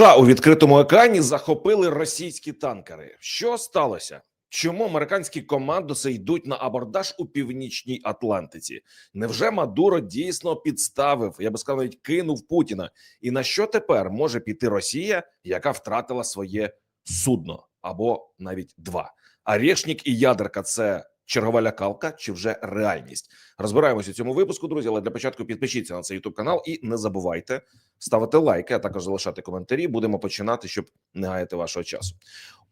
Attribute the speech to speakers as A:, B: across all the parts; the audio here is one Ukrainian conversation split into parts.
A: США у відкритому океані захопили російські танкери. Що сталося? Чому американські командоси йдуть на абордаж у північній Атлантиці? Невже Мадуро дійсно підставив? Я би сказав, навіть кинув Путіна. І на що тепер може піти Росія, яка втратила своє судно або навіть два? Арєшнік і ядерка це чергова лякалка чи вже реальність? Розбираємося у цьому випуску, друзі. Але для початку підпишіться на цей ютуб канал і не забувайте ставити лайки, а також залишати коментарі. Будемо починати, щоб не гаяти вашого часу.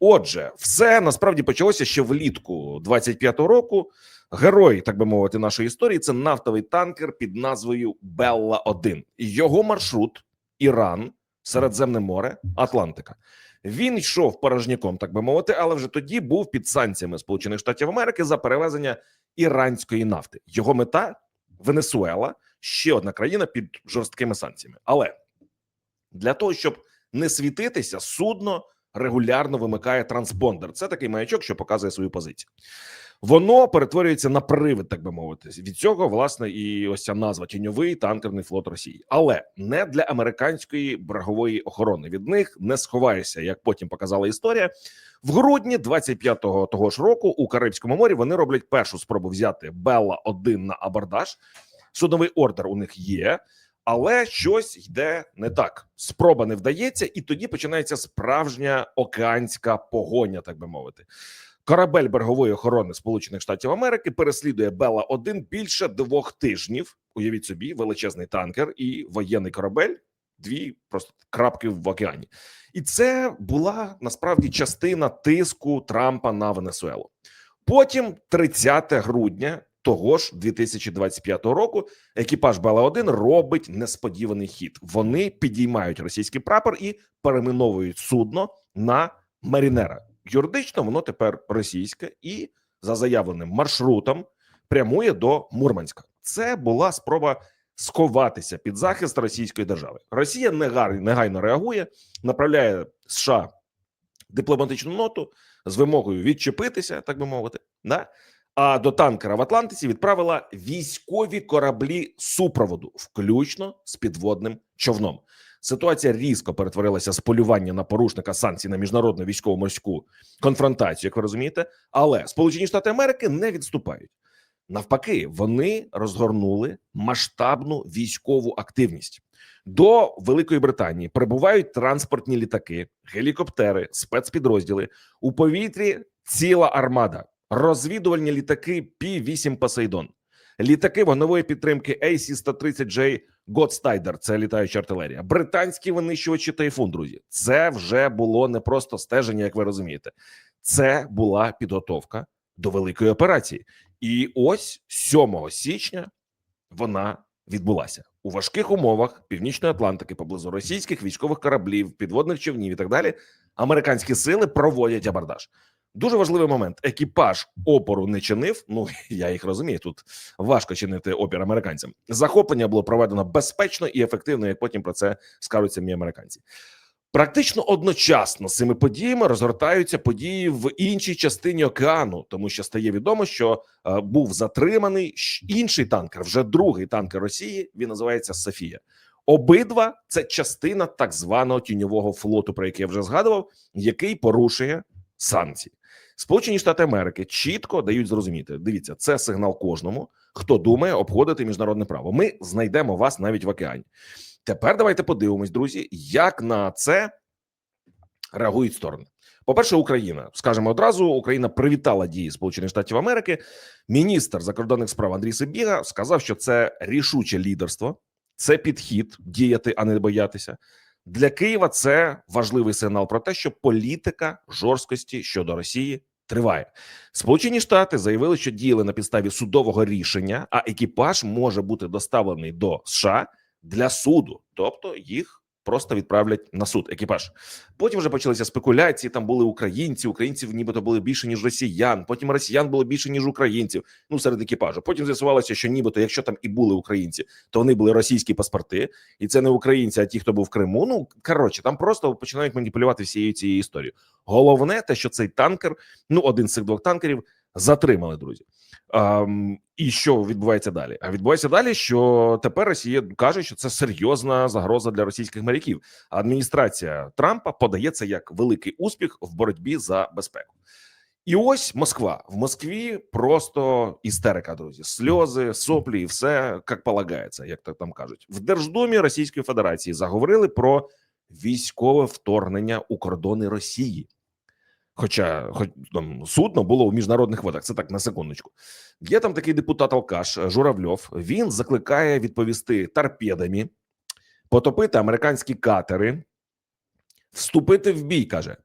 A: Отже, все насправді почалося ще влітку 25-го року. Герой, так би мовити, нашої історії це нафтовий танкер під назвою Белла 1 Його маршрут Іран, Середземне море, Атлантика. Він йшов порожняком, так би мовити, але вже тоді був під санкціями Сполучених Штатів Америки за перевезення іранської нафти. Його мета Венесуела, ще одна країна під жорсткими санкціями. Але для того, щоб не світитися, судно регулярно вимикає транспондер. Це такий маячок, що показує свою позицію. Воно перетворюється на привид, так би мовити. Від цього власне і ось ця назва тіньовий танкерний флот Росії, але не для американської берегової охорони. Від них не сховаєшся, як потім показала історія. В грудні 25-го того ж року у Карибському морі вони роблять першу спробу взяти Белла 1 на абордаж. Судовий ордер у них є. Але щось йде не так. Спроба не вдається, і тоді починається справжня океанська погоня, так би мовити. Корабель берегової охорони Сполучених Штатів Америки переслідує Бела 1 більше двох тижнів. Уявіть собі, величезний танкер і воєнний корабель. Дві просто крапки в океані, і це була насправді частина тиску Трампа на Венесуелу. Потім, 30 грудня того ж 2025 року, екіпаж Бела 1 робить несподіваний хід. Вони підіймають російський прапор і перейменовують судно на Марінера. Юридично воно тепер російське і за заявленим маршрутом прямує до Мурманська. Це була спроба сховатися під захист російської держави. Росія негайно, реагує, направляє США дипломатичну ноту з вимогою відчепитися, так би мовити. Да? А до танкера в Атлантиці відправила військові кораблі супроводу, включно з підводним човном. Ситуація різко перетворилася з полювання на порушника санкцій на міжнародну військово-морську конфронтацію, як ви розумієте. Але Сполучені Штати Америки не відступають. Навпаки, вони розгорнули масштабну військову активність. До Великої Британії прибувають транспортні літаки, гелікоптери, спецпідрозділи у повітрі. Ціла армада, розвідувальні літаки Пі 8 Посейдон, літаки вогневої підтримки AC-130J Godstайдер, це літаюча артилерія, британські винищувачі тайфун. Друзі, це вже було не просто стеження, як ви розумієте, це була підготовка до великої операції. І ось 7 січня вона відбулася у важких умовах Північної Атлантики поблизу російських військових кораблів, підводних човнів і так далі. Американські сили проводять абордаж. Дуже важливий момент. Екіпаж опору не чинив. Ну я їх розумію. Тут важко чинити опір американцям. Захоплення було проведено безпечно і ефективно. Як потім про це скажуть самі американці. Практично одночасно з цими подіями розгортаються події в іншій частині океану, тому що стає відомо, що е, був затриманий інший танкер, вже другий танкер Росії. Він називається Софія. Обидва це частина так званого тіньового флоту, про який я вже згадував, який порушує санкції. Сполучені Штати Америки чітко дають зрозуміти: дивіться, це сигнал кожному, хто думає обходити міжнародне право. Ми знайдемо вас навіть в океані. Тепер давайте подивимось, друзі, як на це реагують сторони. По перше, Україна скажемо одразу. Україна привітала дії Сполучених Штатів Америки. Міністр закордонних справ Андрій Сибіга сказав, що це рішуче лідерство, це підхід діяти, а не боятися. Для Києва це важливий сигнал про те, що політика жорсткості щодо Росії триває. Сполучені Штати заявили, що діяли на підставі судового рішення, а екіпаж може бути доставлений до США для суду, тобто їх просто відправлять на суд. Екіпаж. Потім вже почалися спекуляції. Там були українці. Українців, нібито були більше ніж росіян. Потім росіян було більше ніж українців. Ну серед екіпажу. Потім з'ясувалося, що нібито, якщо там і були українці, то вони були російські паспорти, і це не українці, а ті, хто був в Криму. Ну коротше, там просто починають маніпулювати всією цією історією. Головне, те, що цей танкер, ну один з цих двох танкерів, затримали друзі. Ем, і що відбувається далі? А відбувається далі, що тепер Росія каже, що це серйозна загроза для російських моряків. Адміністрація Трампа подає це як великий успіх в боротьбі за безпеку. І ось Москва в Москві просто істерика, друзі, сльози, соплі, і все як полагається, як то там кажуть. В Держдумі Російської Федерації заговорили про військове вторгнення у кордони Росії. Хоча, хоч там судно було у міжнародних водах, це так на секундочку. Є там такий депутат Алкаш Журавльов. Він закликає відповісти торпедами, потопити американські катери, вступити в бій. каже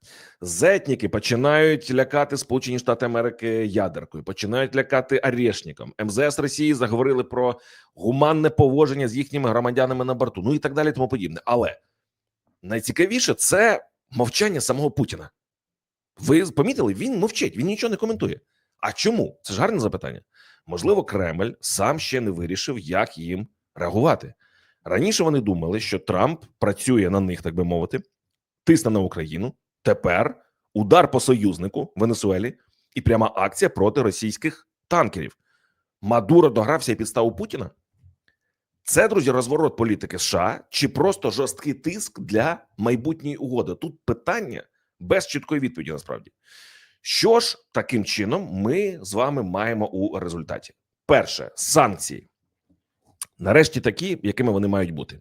A: зетніки починають лякати Сполучені Штати Америки ядеркою, починають лякати арешником. МЗС Росії заговорили про гуманне поводження з їхніми громадянами на борту. Ну і так далі, тому подібне. Але найцікавіше це мовчання самого Путіна. Ви помітили, він мовчить, він нічого не коментує. А чому? Це ж гарне запитання. Можливо, Кремль сам ще не вирішив, як їм реагувати. Раніше вони думали, що Трамп працює на них, так би мовити, тисне на Україну. Тепер удар по союзнику Венесуелі і пряма акція проти російських танкерів. Мадуро догрався і підстав Путіна. Це, друзі, розворот політики США чи просто жорсткий тиск для майбутньої угоди? Тут питання без чіткої відповіді. Насправді, що ж таким чином ми з вами маємо у результаті? Перше санкції, нарешті, такі, якими вони мають бути.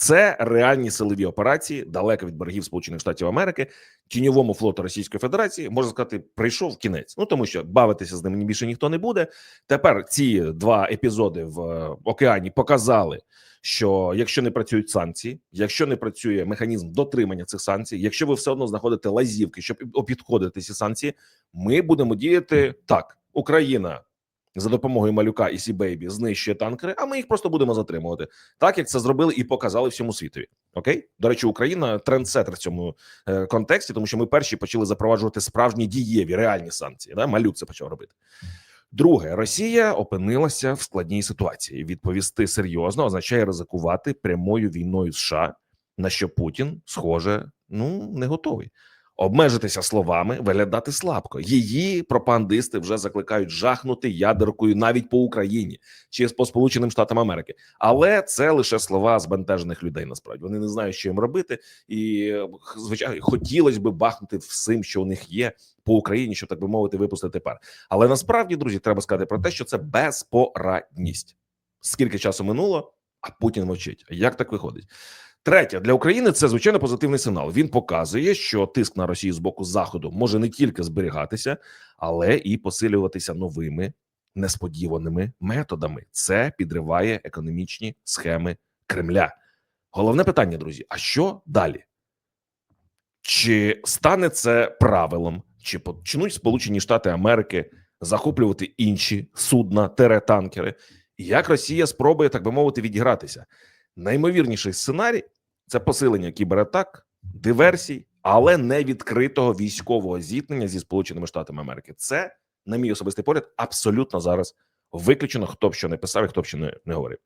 A: Це реальні силові операції далеко від берегів Сполучених Штатів Америки, тіньовому флоту Російської Федерації можна сказати, прийшов кінець. Ну тому що бавитися з ними більше ніхто не буде. Тепер ці два епізоди в е, океані показали, що якщо не працюють санкції, якщо не працює механізм дотримання цих санкцій, якщо ви все одно знаходите лазівки, щоб обідходити ці санкції, ми будемо діяти так: Україна за допомогою малюка і Сі-Бейбі знищує танкери, а ми їх просто будемо затримувати, так як це зробили і показали всьому світові. Окей, до речі, Україна трендсетер в цьому е, контексті, тому що ми перші почали запроваджувати справжні дієві реальні санкції. Да? Малюк це почав робити. Друге, Росія опинилася в складній ситуації. Відповісти серйозно означає ризикувати прямою війною США, на що Путін, схоже, ну не готовий. Обмежитися словами, виглядати слабко. Її пропагандисти вже закликають жахнути ядеркою навіть по Україні чи по Сполученим Штатам Америки. Але це лише слова збентежених людей. Насправді вони не знають, що їм робити, і звичайно хотілося б бахнути всім, що у них є по Україні, щоб так би мовити, випустити пар. Але насправді, друзі, треба сказати про те, що це безпорадність. Скільки часу минуло, а Путін мовчить. Як так виходить? Третє для України це звичайно позитивний сигнал. Він показує, що тиск на Росію з боку заходу може не тільки зберігатися, але і посилюватися новими несподіваними методами. Це підриває економічні схеми Кремля. Головне питання, друзі: а що далі? Чи стане це правилом, чи почнуть Сполучені Штати Америки захоплювати інші судна, теретанкери? Як Росія спробує так би мовити відігратися? Наймовірніший сценарій це посилення кібератак, диверсій, але не відкритого військового зіткнення зі Сполученими Штатами Америки. Це, на мій особистий погляд, абсолютно зараз виключено. Хто б що не писав і хто б що не, не говорив.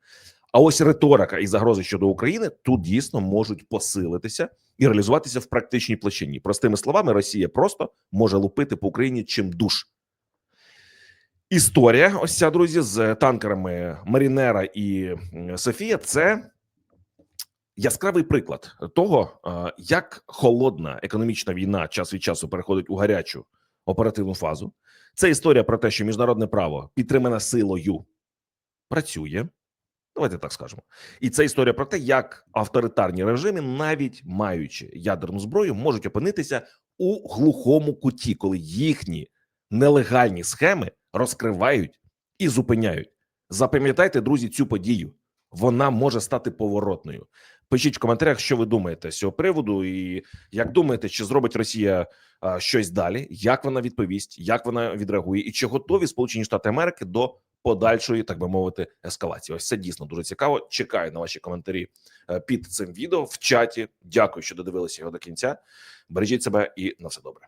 A: А ось риторика і загрози щодо України тут дійсно можуть посилитися і реалізуватися в практичній площині. Простими словами, Росія просто може лупити по Україні чим душ. Історія, ось ця друзі, з танкерами Марінера і Софія. Це яскравий приклад того, як холодна економічна війна час від часу переходить у гарячу оперативну фазу. Це історія про те, що міжнародне право підтримане силою працює. Давайте так скажемо, і це історія про те, як авторитарні режими, навіть маючи ядерну зброю, можуть опинитися у глухому куті, коли їхні нелегальні схеми розкривають і зупиняють. Запам'ятайте, друзі, цю подію. Вона може стати поворотною. Пишіть в коментарях, що ви думаєте з цього приводу, і як думаєте, чи зробить Росія а, щось далі? Як вона відповість, як вона відреагує, і чи готові Сполучені Штати Америки до подальшої, так би мовити, ескалації? Ось це дійсно дуже цікаво. Чекаю на ваші коментарі е, під цим відео в чаті. Дякую, що додивилися його до кінця. Бережіть себе і на все добре.